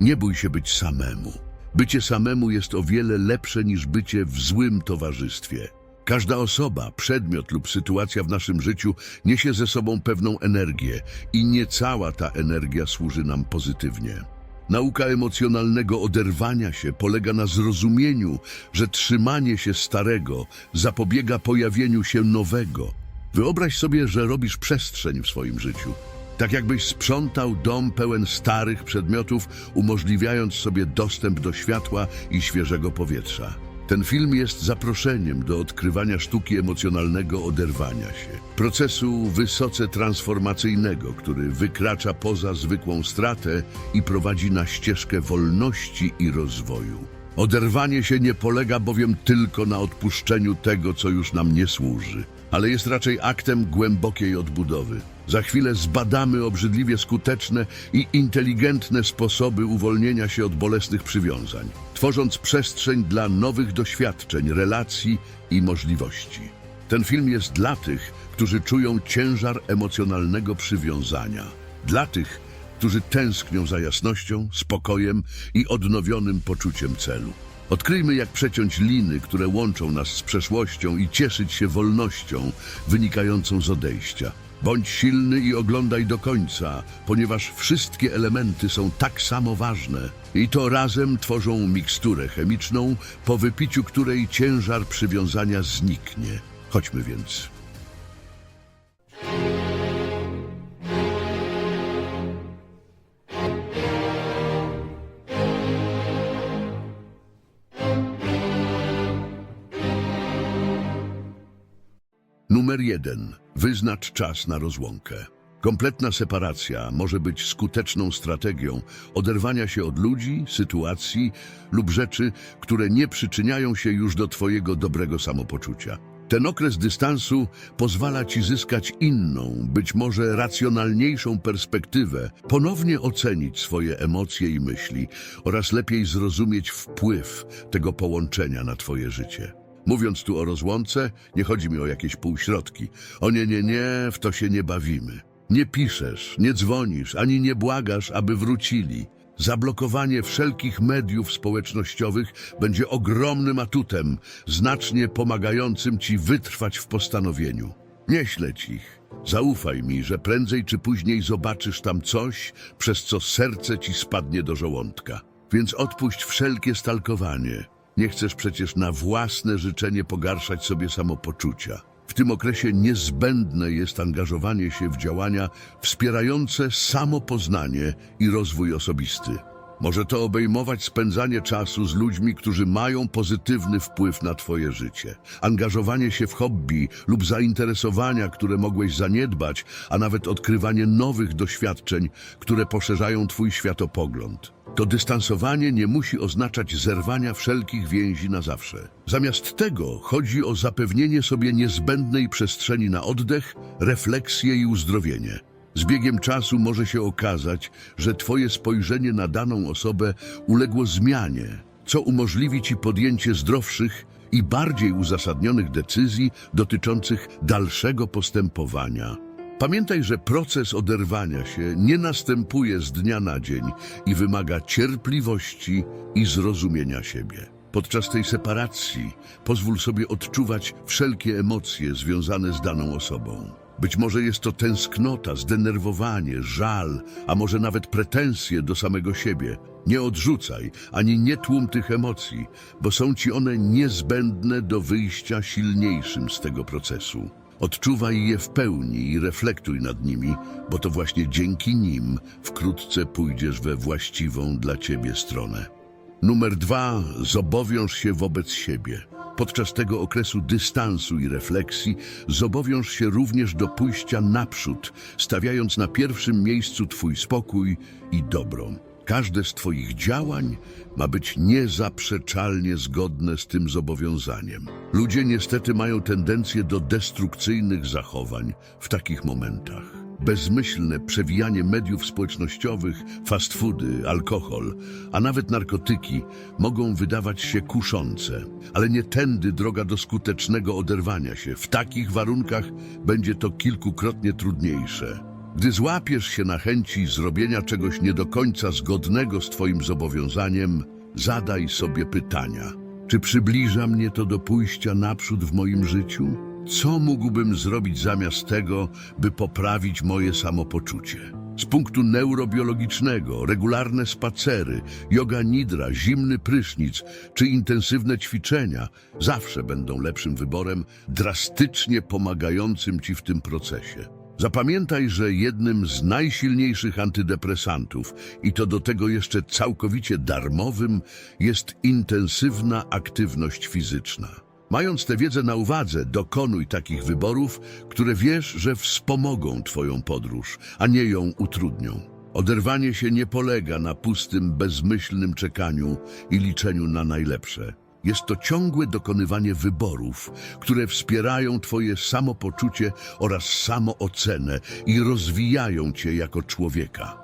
Nie bój się być samemu. Bycie samemu jest o wiele lepsze niż bycie w złym towarzystwie. Każda osoba, przedmiot lub sytuacja w naszym życiu niesie ze sobą pewną energię i nie cała ta energia służy nam pozytywnie. Nauka emocjonalnego oderwania się polega na zrozumieniu, że trzymanie się starego zapobiega pojawieniu się nowego. Wyobraź sobie, że robisz przestrzeń w swoim życiu. Tak jakbyś sprzątał dom pełen starych przedmiotów, umożliwiając sobie dostęp do światła i świeżego powietrza. Ten film jest zaproszeniem do odkrywania sztuki emocjonalnego oderwania się. Procesu wysoce transformacyjnego, który wykracza poza zwykłą stratę i prowadzi na ścieżkę wolności i rozwoju. Oderwanie się nie polega bowiem tylko na odpuszczeniu tego, co już nam nie służy, ale jest raczej aktem głębokiej odbudowy. Za chwilę zbadamy obrzydliwie skuteczne i inteligentne sposoby uwolnienia się od bolesnych przywiązań, tworząc przestrzeń dla nowych doświadczeń, relacji i możliwości. Ten film jest dla tych, którzy czują ciężar emocjonalnego przywiązania, dla tych, którzy tęsknią za jasnością, spokojem i odnowionym poczuciem celu. Odkryjmy, jak przeciąć liny, które łączą nas z przeszłością i cieszyć się wolnością wynikającą z odejścia. Bądź silny i oglądaj do końca, ponieważ wszystkie elementy są tak samo ważne i to razem tworzą miksturę chemiczną, po wypiciu której ciężar przywiązania zniknie. Chodźmy więc. Numer jeden. Wyznacz czas na rozłąkę. Kompletna separacja może być skuteczną strategią oderwania się od ludzi, sytuacji lub rzeczy, które nie przyczyniają się już do Twojego dobrego samopoczucia. Ten okres dystansu pozwala Ci zyskać inną, być może racjonalniejszą perspektywę, ponownie ocenić swoje emocje i myśli oraz lepiej zrozumieć wpływ tego połączenia na Twoje życie. Mówiąc tu o rozłące, nie chodzi mi o jakieś półśrodki. O nie, nie, nie, w to się nie bawimy. Nie piszesz, nie dzwonisz, ani nie błagasz, aby wrócili. Zablokowanie wszelkich mediów społecznościowych będzie ogromnym atutem, znacznie pomagającym ci wytrwać w postanowieniu. Nie śledź ich. Zaufaj mi, że prędzej czy później zobaczysz tam coś, przez co serce ci spadnie do żołądka. Więc odpuść wszelkie stalkowanie. Nie chcesz przecież na własne życzenie pogarszać sobie samopoczucia. W tym okresie niezbędne jest angażowanie się w działania wspierające samopoznanie i rozwój osobisty. Może to obejmować spędzanie czasu z ludźmi, którzy mają pozytywny wpływ na Twoje życie, angażowanie się w hobby lub zainteresowania, które mogłeś zaniedbać, a nawet odkrywanie nowych doświadczeń, które poszerzają Twój światopogląd. To dystansowanie nie musi oznaczać zerwania wszelkich więzi na zawsze. Zamiast tego chodzi o zapewnienie sobie niezbędnej przestrzeni na oddech, refleksję i uzdrowienie. Z biegiem czasu może się okazać, że Twoje spojrzenie na daną osobę uległo zmianie, co umożliwi Ci podjęcie zdrowszych i bardziej uzasadnionych decyzji dotyczących dalszego postępowania. Pamiętaj, że proces oderwania się nie następuje z dnia na dzień i wymaga cierpliwości i zrozumienia siebie. Podczas tej separacji pozwól sobie odczuwać wszelkie emocje związane z daną osobą. Być może jest to tęsknota, zdenerwowanie, żal, a może nawet pretensje do samego siebie. Nie odrzucaj ani nie tłum tych emocji, bo są ci one niezbędne do wyjścia silniejszym z tego procesu. Odczuwaj je w pełni i reflektuj nad nimi, bo to właśnie dzięki nim wkrótce pójdziesz we właściwą dla ciebie stronę. Numer dwa, zobowiąż się wobec siebie. Podczas tego okresu dystansu i refleksji zobowiąż się również do pójścia naprzód, stawiając na pierwszym miejscu Twój spokój i dobro. Każde z Twoich działań ma być niezaprzeczalnie zgodne z tym zobowiązaniem. Ludzie niestety mają tendencję do destrukcyjnych zachowań w takich momentach. Bezmyślne przewijanie mediów społecznościowych, fast foody, alkohol, a nawet narkotyki mogą wydawać się kuszące, ale nie tędy droga do skutecznego oderwania się. W takich warunkach będzie to kilkukrotnie trudniejsze. Gdy złapiesz się na chęci zrobienia czegoś nie do końca zgodnego z Twoim zobowiązaniem, zadaj sobie pytania. Czy przybliża mnie to do pójścia naprzód w moim życiu? Co mógłbym zrobić zamiast tego, by poprawić moje samopoczucie? Z punktu neurobiologicznego, regularne spacery, yoga nidra, zimny prysznic czy intensywne ćwiczenia zawsze będą lepszym wyborem, drastycznie pomagającym Ci w tym procesie. Zapamiętaj, że jednym z najsilniejszych antydepresantów, i to do tego jeszcze całkowicie darmowym, jest intensywna aktywność fizyczna. Mając tę wiedzę na uwadze, dokonuj takich wyborów, które wiesz, że wspomogą Twoją podróż, a nie ją utrudnią. Oderwanie się nie polega na pustym, bezmyślnym czekaniu i liczeniu na najlepsze. Jest to ciągłe dokonywanie wyborów, które wspierają Twoje samopoczucie oraz samoocenę i rozwijają Cię jako człowieka.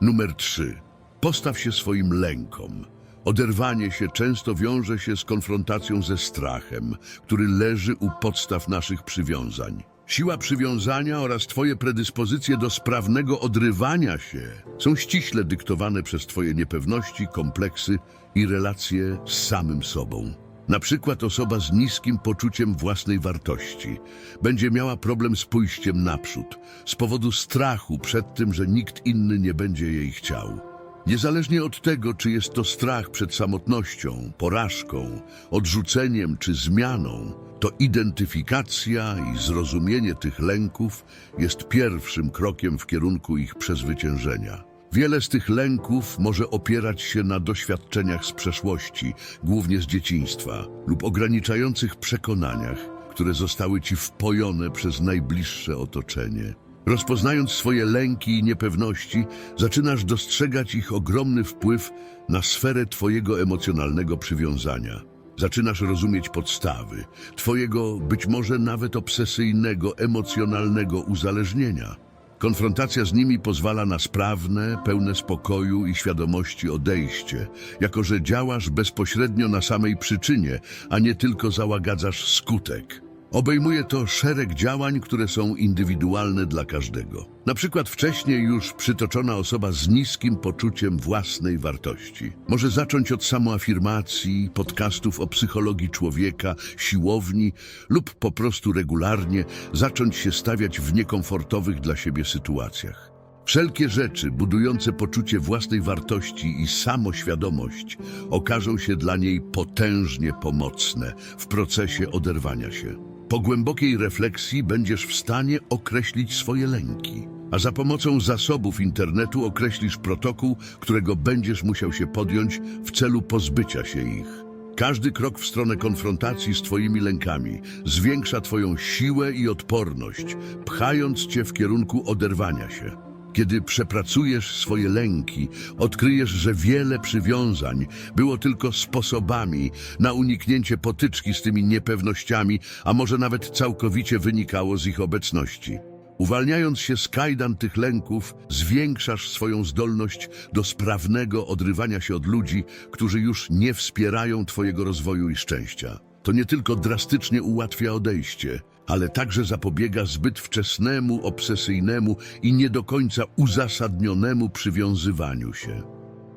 Numer 3. Postaw się swoim lękom. Oderwanie się często wiąże się z konfrontacją ze strachem, który leży u podstaw naszych przywiązań. Siła przywiązania oraz Twoje predyspozycje do sprawnego odrywania się są ściśle dyktowane przez Twoje niepewności, kompleksy i relacje z samym sobą. Na przykład osoba z niskim poczuciem własnej wartości będzie miała problem z pójściem naprzód z powodu strachu przed tym, że nikt inny nie będzie jej chciał. Niezależnie od tego, czy jest to strach przed samotnością, porażką, odrzuceniem czy zmianą, to identyfikacja i zrozumienie tych lęków jest pierwszym krokiem w kierunku ich przezwyciężenia. Wiele z tych lęków może opierać się na doświadczeniach z przeszłości, głównie z dzieciństwa, lub ograniczających przekonaniach, które zostały ci wpojone przez najbliższe otoczenie. Rozpoznając swoje lęki i niepewności, zaczynasz dostrzegać ich ogromny wpływ na sferę Twojego emocjonalnego przywiązania. Zaczynasz rozumieć podstawy Twojego być może nawet obsesyjnego, emocjonalnego uzależnienia. Konfrontacja z nimi pozwala na sprawne, pełne spokoju i świadomości odejście, jako że działasz bezpośrednio na samej przyczynie, a nie tylko załagadzasz skutek. Obejmuje to szereg działań, które są indywidualne dla każdego. Na przykład wcześniej już przytoczona osoba z niskim poczuciem własnej wartości może zacząć od samoafirmacji, podcastów o psychologii człowieka, siłowni lub po prostu regularnie zacząć się stawiać w niekomfortowych dla siebie sytuacjach. Wszelkie rzeczy budujące poczucie własnej wartości i samoświadomość okażą się dla niej potężnie pomocne w procesie oderwania się. Po głębokiej refleksji będziesz w stanie określić swoje lęki, a za pomocą zasobów internetu określisz protokół, którego będziesz musiał się podjąć w celu pozbycia się ich. Każdy krok w stronę konfrontacji z Twoimi lękami zwiększa Twoją siłę i odporność, pchając Cię w kierunku oderwania się. Kiedy przepracujesz swoje lęki, odkryjesz, że wiele przywiązań było tylko sposobami na uniknięcie potyczki z tymi niepewnościami, a może nawet całkowicie wynikało z ich obecności. Uwalniając się z kajdan tych lęków, zwiększasz swoją zdolność do sprawnego odrywania się od ludzi, którzy już nie wspierają Twojego rozwoju i szczęścia. To nie tylko drastycznie ułatwia odejście, ale także zapobiega zbyt wczesnemu, obsesyjnemu i nie do końca uzasadnionemu przywiązywaniu się.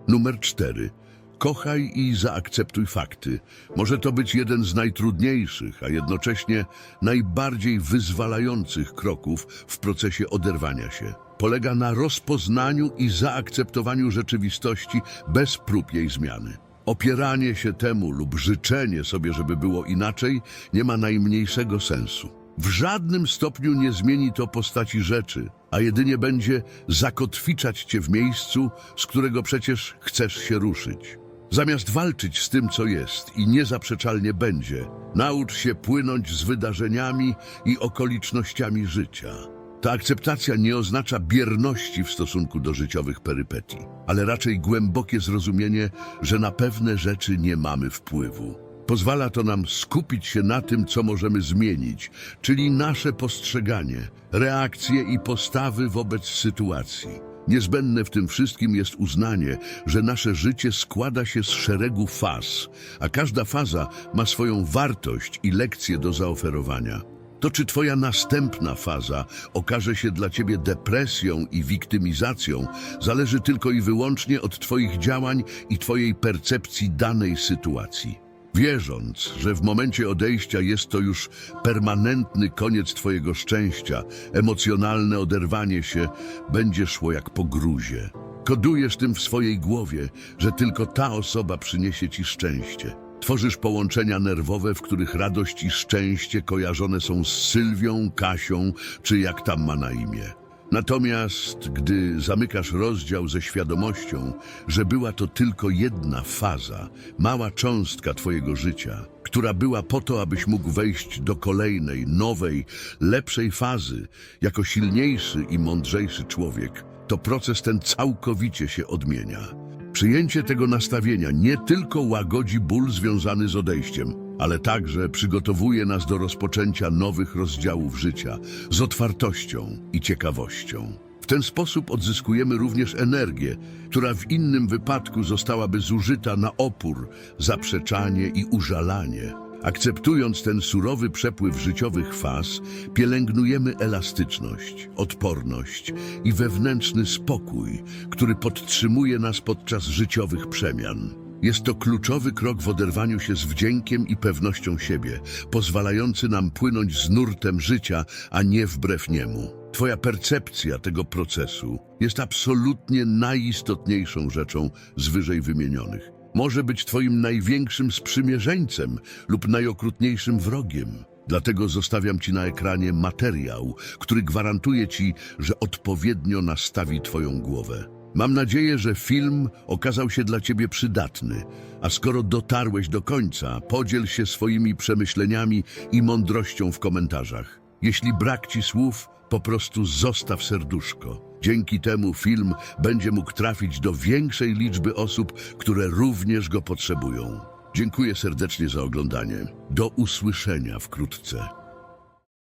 Numer cztery. Kochaj i zaakceptuj fakty. Może to być jeden z najtrudniejszych, a jednocześnie najbardziej wyzwalających kroków w procesie oderwania się. Polega na rozpoznaniu i zaakceptowaniu rzeczywistości bez prób jej zmiany. Opieranie się temu lub życzenie sobie, żeby było inaczej, nie ma najmniejszego sensu. W żadnym stopniu nie zmieni to postaci rzeczy, a jedynie będzie zakotwiczać cię w miejscu, z którego przecież chcesz się ruszyć. Zamiast walczyć z tym, co jest i niezaprzeczalnie będzie, naucz się płynąć z wydarzeniami i okolicznościami życia. Ta akceptacja nie oznacza bierności w stosunku do życiowych perypetii, ale raczej głębokie zrozumienie, że na pewne rzeczy nie mamy wpływu. Pozwala to nam skupić się na tym, co możemy zmienić, czyli nasze postrzeganie, reakcje i postawy wobec sytuacji. Niezbędne w tym wszystkim jest uznanie, że nasze życie składa się z szeregu faz, a każda faza ma swoją wartość i lekcje do zaoferowania. To czy twoja następna faza okaże się dla ciebie depresją i wiktymizacją, zależy tylko i wyłącznie od twoich działań i twojej percepcji danej sytuacji. Wierząc, że w momencie odejścia jest to już permanentny koniec Twojego szczęścia, emocjonalne oderwanie się będzie szło jak po gruzie. Kodujesz tym w swojej głowie, że tylko ta osoba przyniesie Ci szczęście. Tworzysz połączenia nerwowe, w których radość i szczęście kojarzone są z Sylwią, Kasią, czy jak tam ma na imię. Natomiast gdy zamykasz rozdział ze świadomością, że była to tylko jedna faza, mała cząstka Twojego życia, która była po to, abyś mógł wejść do kolejnej, nowej, lepszej fazy, jako silniejszy i mądrzejszy człowiek, to proces ten całkowicie się odmienia. Przyjęcie tego nastawienia nie tylko łagodzi ból związany z odejściem, ale także przygotowuje nas do rozpoczęcia nowych rozdziałów życia z otwartością i ciekawością. W ten sposób odzyskujemy również energię, która w innym wypadku zostałaby zużyta na opór, zaprzeczanie i użalanie. Akceptując ten surowy przepływ życiowych faz, pielęgnujemy elastyczność, odporność i wewnętrzny spokój, który podtrzymuje nas podczas życiowych przemian. Jest to kluczowy krok w oderwaniu się z wdziękiem i pewnością siebie, pozwalający nam płynąć z nurtem życia, a nie wbrew niemu. Twoja percepcja tego procesu jest absolutnie najistotniejszą rzeczą z wyżej wymienionych. Może być Twoim największym sprzymierzeńcem lub najokrutniejszym wrogiem. Dlatego zostawiam Ci na ekranie materiał, który gwarantuje Ci, że odpowiednio nastawi Twoją głowę. Mam nadzieję, że film okazał się dla Ciebie przydatny, a skoro dotarłeś do końca, podziel się swoimi przemyśleniami i mądrością w komentarzach. Jeśli brak Ci słów, po prostu zostaw serduszko. Dzięki temu film będzie mógł trafić do większej liczby osób, które również go potrzebują. Dziękuję serdecznie za oglądanie. Do usłyszenia wkrótce.